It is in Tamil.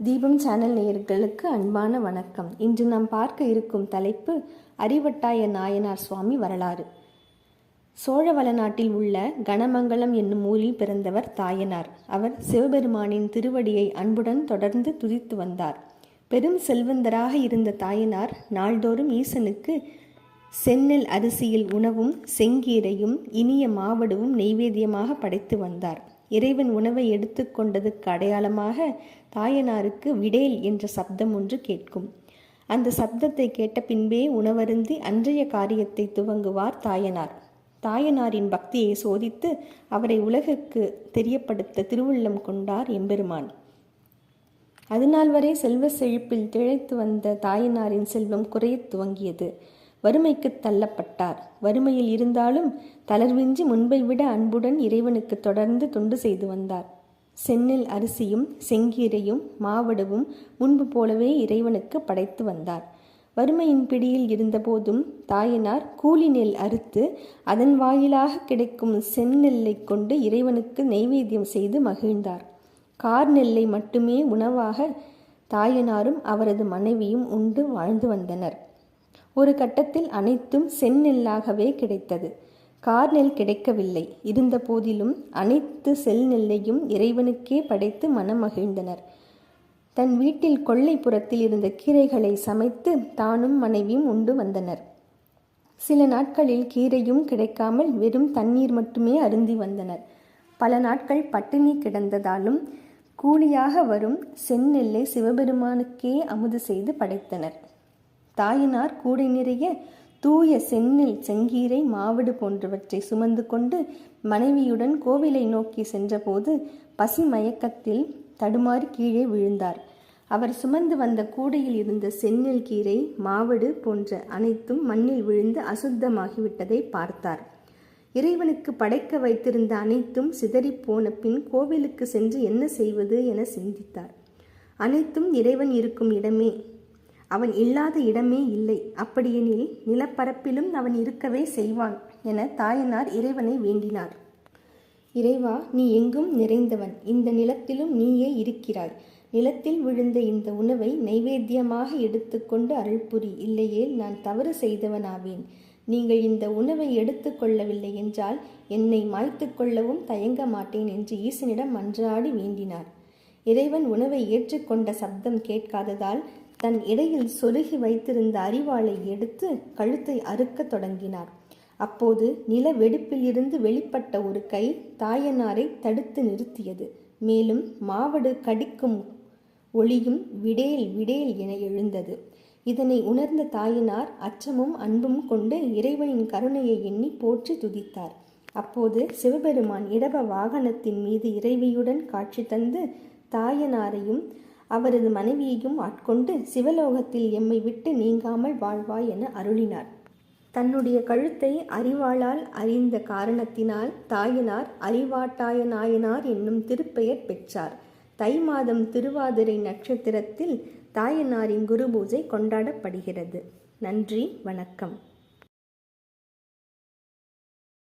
தீபம் சேனல் நேயர்களுக்கு அன்பான வணக்கம். இன்று நாம் பார்க்க இருக்கும் தலைப்பு அறிவட்டாய நாயனார் சுவாமி வரலாறு. சோழவள நாட்டில் உள்ள கணமங்கலம் என்னும் ஊரில் பிறந்தவர் தாயனார். அவர் சிவபெருமானின் திருவடியை அன்புடன் தொடர்ந்து துதித்து வந்தார். பெரும் செல்வந்தராக இருந்த தாயனார் நாள்தோறும் ஈசனுக்கு செந்நெல் அரிசியில் உணவும் செங்கீரையும் இனிய மாவடுவும் நெய்வேத்தியமாக படைத்து வந்தார். இறைவன் உணவை எடுத்துக்கொண்டதுக்கு அடையாளமாக தாயனாருக்கு விடேல் என்ற சப்தம் ஒன்று கேட்கும். அந்த சப்தத்தை கேட்ட பின்பே உணவருந்தி அன்றைய காரியத்தை துவங்குவார் தாயனார். தாயனாரின் பக்தியை சோதித்து அவரை உலகுக்கு தெரியப்படுத்த திருவுள்ளம் கொண்டார் எம்பெருமான். அதுநாள் வரை செல்வ செழிப்பில் திழைத்து வந்த தாயனாரின் செல்வம் குறையத் துவங்கியது. வறுமைக்கு தள்ளப்பட்டார். வறுமையில் இருந்தாலும் தளர்வின்றி முன்பை விட அன்புடன் இறைவனுக்கு தொடர்ந்து தொண்டு செய்து வந்தார். செந்நெல் அரிசியும் செங்கீரையும் மாவடவும் முன்பு போலவே இறைவனுக்கு படைத்து வந்தார். வறுமையின் பிடியில் இருந்தபோதும் தாயனார் கூலி நெல் அறுத்து அதன் வாயிலாக கிடைக்கும் செந்நெல்லை கொண்டு இறைவனுக்கு நெய்வேத்தியம் செய்து மகிழ்ந்தார். கார் நெல்லை மட்டுமே உணவாக தாயனாரும் அவரது மனைவியும் உண்டு வாழ்ந்து வந்தனர். ஒரு கட்டத்தில் அனைத்தும் செந்நெல்லாகவே கிடைத்தது. கார் நெல் கிடைக்கவில்லை. இருந்த போதிலும் அனைத்து செல் நெல்லையும் இறைவனுக்கே படைத்து மனம் மகிழ்ந்தனர் தன் வீட்டில் கொள்ளைப்புறத்தில் இருந்த கீரைகளை சமைத்து தானும் மனைவியும் உண்டு வந்தனர். சில நாட்களில் கீரையும் கிடைக்காமல் வெறும் தண்ணீர் மட்டுமே அருந்தி வந்தனர். பல நாட்கள் பட்டினி கிடந்ததாலும் கூலியாக வரும் செந்நெல்லை சிவபெருமானுக்கே அமுது செய்து படைத்தனர். தாயினார் கூடை நிறைய தூய செந்நில் செங்கீரை மாவடு போன்றவற்றை சுமந்து கொண்டு மனைவியுடன் கோவிலை நோக்கி சென்றபோது பசி மயக்கத்தில் தடுமாறி கீழே விழுந்தார். அவர் சுமந்து வந்த கூடையில் இருந்த செந்நில் கீரை மாவடு போன்ற அனைத்தும் மண்ணில் விழுந்து அசுத்தமாகிவிட்டதை பார்த்தார். இறைவனுக்கு படைக்க வைத்திருந்த அனைத்தும் சிதறிப்போன பின் கோவிலுக்கு சென்று என்ன செய்வது என சிந்தித்தார். அனைத்தும் இறைவன் இருக்கும் இடமே. அவன் இல்லாத இடமே இல்லை. அப்படியெனில் நிலப்பரப்பிலும் அவன் இருக்கவே செய்வான் என தாயனார் இறைவனை வேண்டினார். இறைவா நீ எங்கும் நிறைந்தவன். இந்த நிலத்திலும் நீயே இருக்கிறாய். நிலத்தில் விழுந்த இந்த உணவை நைவேத்தியமாக எடுத்துக்கொண்டு அருள்புரி. இல்லையேல் நான் தவறு செய்தவனாவேன். நீங்கள் இந்த உணவை எடுத்துக்கொள்ளவில்லை என்றால் என்னை மாய்த்து கொள்ளவும் தயங்க மாட்டேன் என்று ஈசனிடம் மன்றாடி வேண்டினார். இறைவன் உணவை ஏற்றுக்கொண்ட சப்தம் கேட்காததால் தன் இடையில் சொருகி வைத்திருந்த அரிவாளை எடுத்து கழுத்தை அறுக்கத் தொடங்கினார். அப்போது நில வெடிப்பிலிருந்து வெளிப்பட்ட ஒரு கை தாயனாரை தடுத்து நிறுத்தியது. மேலும் மாவடு கடிக்கும் ஒளியும் விடேல் விடேல் என எழுந்தது. இதனை உணர்ந்த தாயினார் அச்சமும் அன்பும் கொண்டு இறைவனின் கருணையை எண்ணி போற்றி துதித்தார். அப்போது சிவபெருமான் இடப வாகனத்தின் மீது இறைவியுடன் காட்சி தந்து தாயனாரையும் அவரது மனைவியையும் ஆட்கொண்டு சிவலோகத்தில் எம்மை விட்டு நீங்காமல் வாழ்வாய் என அருளினார். தன்னுடைய கழுத்தை அறிவாளால் அறிந்த காரணத்தினால் தாயனார் அறிவாட்டாய நாயனார் என்னும் திருப்பெயர் பெற்றார். தை மாதம் திருவாதிரை நட்சத்திரத்தில் தாயனாரின் குரு பூஜை கொண்டாடப்படுகிறது. நன்றி வணக்கம்.